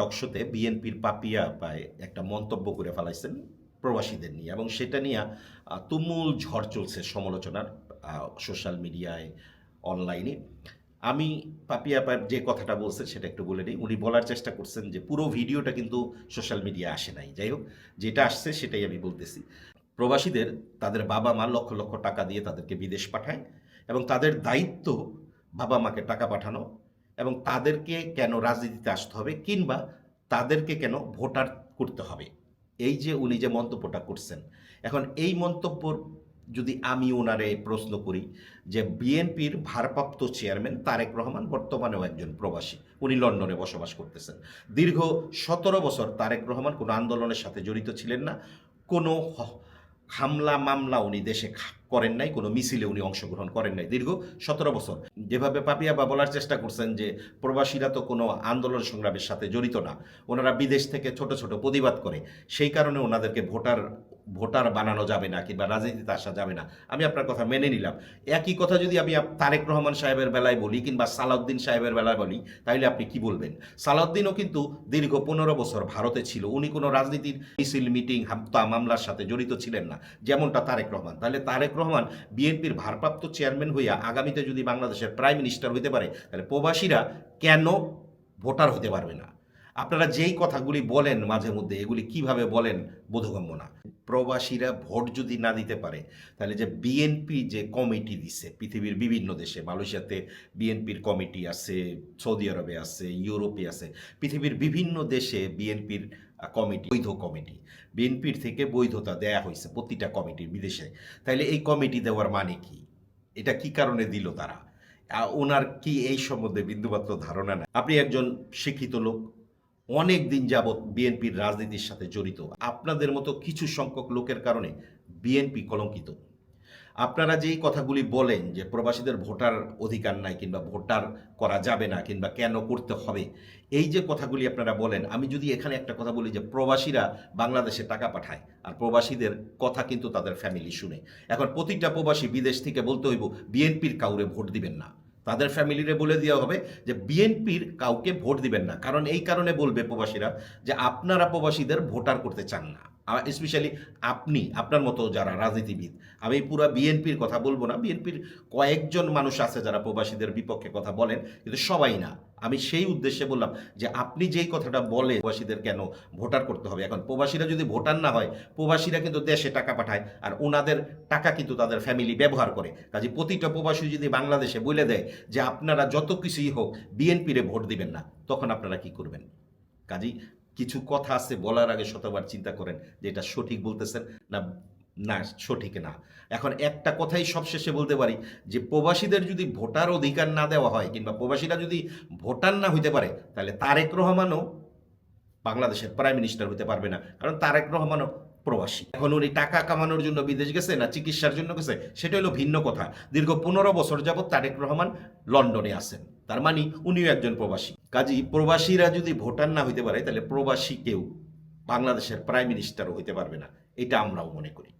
টকশোতে বিএনপির পাপিয়া পায় একটা মন্তব্য করে ফেলাইছেন প্রবাসীদের নিয়ে এবং সেটা নিয়ে তুমুল ঝড় চলছে সমালোচনার সোশ্যাল মিডিয়ায় অনলাইনে আমি পাপিয়া পায় যে কথাটা বলছেন সেটা একটু বলে নিই। উনি বলার চেষ্টা করছেন যে পুরো ভিডিওটা কিন্তু সোশ্যাল মিডিয়া আসে নাই। যাই হোক, যেটা আসছে সেটাই আমি বলতেছি। প্রবাসীদের তাদের বাবা মা লক্ষ লক্ষ টাকা দিয়ে তাদেরকে বিদেশ পাঠায় এবং তাদের দায়িত্ব বাবা মাকে টাকা পাঠানো এবং তাদেরকে কেন রাজনীতিতে আসতে হবে কিংবা তাদেরকে কেন ভোটার করতে হবে? এই যে উনি যে মন্তব্যটা করছেন। এখন এই মন্তব্যর যদি আমি ওনারে প্রশ্ন করি যে বিএনপির ভারপ্রাপ্ত চেয়ারম্যান তারেক রহমান বর্তমানেও একজন প্রবাসী, উনি লন্ডনে বসবাস করতেছেন। দীর্ঘ সতেরো বছর তারেক রহমান কোনো আন্দোলনের সাথে জড়িত ছিলেন না, কোনো হামলা, মামলা উনি দেশে করেন নাই, কোনো মিছিলে উনি অংশগ্রহণ করেন নাই। দীর্ঘ সতেরো বছর। যেভাবে পাপিয়া বা বলার চেষ্টা করছেন যে প্রবাসীরা তো কোনো আন্দোলন সংগ্রামের সাথে জড়িত না, ওনারা বিদেশ থেকে ছোট ছোট প্রতিবাদ করে। সেই কারণে ওনাদেরকে ভোটার ভোটার বানানো যাবে না কিংবা রাজনীতিতে আসা যাবে না। আমি আপনার কথা মেনে নিলাম। একই কথা যদি আমি তারেক রহমান সাহেবের বেলায় বলি কিংবা সালাউদ্দিন সাহেবের বেলায় বলি তাহলে আপনি কি বলবেন? সালাউদ্দিনও কিন্তু দীর্ঘ পনেরো বছর ভারতে ছিল। উনি কোনো রাজনীতির মিছিল, মিটিং হামতা মামলার সাথে জড়িত ছিলেন না, যেমনটা তারেক রহমান। তাহলে তারেক রহমান বিএনপির ভারপ্রাপ্ত চেয়ারম্যান হইয়া আগামীতে যদি বাংলাদেশের প্রাইম মিনিস্টার হইতে পারে তাহলে প্রবাসীরা কেন ভোটার হতে পারবে না? আপনারা যেই কথাগুলি বলেন মাঝে মধ্যে, এগুলি কীভাবে বলেন বোধগম্য না। প্রবাসীরা ভোট যদি না দিতে পারে, তাহলে যে বিএনপি যে কমিটি দিছে, পৃথিবীর বিভিন্ন দেশে, মালয়েশিয়াতে বিএনপির কমিটি আছে, সৌদি আরবে আছে, ইউরোপে আছে, পৃথিবীর বিভিন্ন দেশে বিএনপির কমিটি, বৈধ কমিটি বিএনপির থেকে বৈধতা দেয়া হয়েছে প্রতিটা কমিটির বিদেশে। তাইলে এই কমিটি দেওয়ার মানে কি? এটা কি কারণে দিল তারা? ওনার কি এই সম্বন্ধে বিন্দুমাত্র ধারণা নাই? আপনি একজন শিক্ষিত লোক অনেক দিন যাবৎ বিএনপির রাজনীতির সাথে জড়িত। আপনাদের মতো কিছু সংখ্যক লোকের কারণে বিএনপি কলঙ্কিত। আপনারা যেই কথাগুলি বলেন যে প্রবাসীদের ভোটার অধিকার নাই কিংবা ভোটার করা যাবে না কিংবা কেন করতে হবে, এই যে কথাগুলি আপনারা বলেন, আমি যদি এখানে একটা কথা বলি যে প্রবাসীরা বাংলাদেশে টাকা পাঠায়, আর প্রবাসীদের কথা কিন্তু তাদের ফ্যামিলি শুনে। এখন প্রতিটা প্রবাসী বিদেশ থেকে বলতে হইব, বিএনপির কাউরে ভোট দিবেন না। তাদের ফ্যামিলিরে বলে দেওয়া হবে যে বিএনপির কাউকে ভোট দিবেন না। কারণ এই কারণে বলবে প্রবাসীরা যে আপনারা প্রবাসীদের ভোটার করতে চান না। স্পেশালি আপনি, আপনার মতো যারা রাজনীতিবিদ। আমি পুরো বিএনপির কথা বলব না। বিএনপির কয়েকজন মানুষ আছে যারা প্রবাসীদের বিপক্ষে কথা বলেন, কিন্তু সবাই না। আমি সেই উদ্দেশ্যে বললাম যে আপনি যেই কথাটা বলে প্রবাসীদের কেন ভোটার করতে হবে? এখন প্রবাসীরা যদি ভোটার না হয়, প্রবাসীরা কিন্তু দেশে টাকা পাঠায় আর ওনাদের টাকা কিন্তু তাদের ফ্যামিলি ব্যবহার করে। কাজে প্রতিটা প্রবাসী যদি বাংলাদেশে বলে দেয় যে আপনারা যত কিছুই হোক বিএনপিরে ভোট দিবেন না, তখন আপনারা কি করবেন? কাজেই কিছু কথা আছে বলার আগে শতবার চিন্তা করেন যে এটা সঠিক বলতেছেন না না সঠিক না। এখন একটা কথাই সবশেষে বলতে পারি যে প্রবাসীদের যদি ভোটার অধিকার না দেওয়া হয় কিংবা প্রবাসীরা যদি ভোটার না হইতে পারে তাহলে তারেক রহমানও বাংলাদেশের প্রাইম মিনিস্টার হতে পারবে না। কারণ তারেক রহমানও প্রবাসী। এখন উনি টাকা কামানোর জন্য বিদেশ গেছে না চিকিৎসার জন্য গেছে সেটা হলো ভিন্ন কথা। দীর্ঘ পনেরো বছর যাবৎ তারেক রহমান লন্ডনে আছেন। তার মানে উনিও একজন প্রবাসী। কাজী প্রবাসীরা যদি ভোটার না হইতে পারে তাহলে প্রবাসী কেউ বাংলাদেশের প্রাইম মিনিস্টারও হইতে পারবে না। এটা আমরাও মনে করি।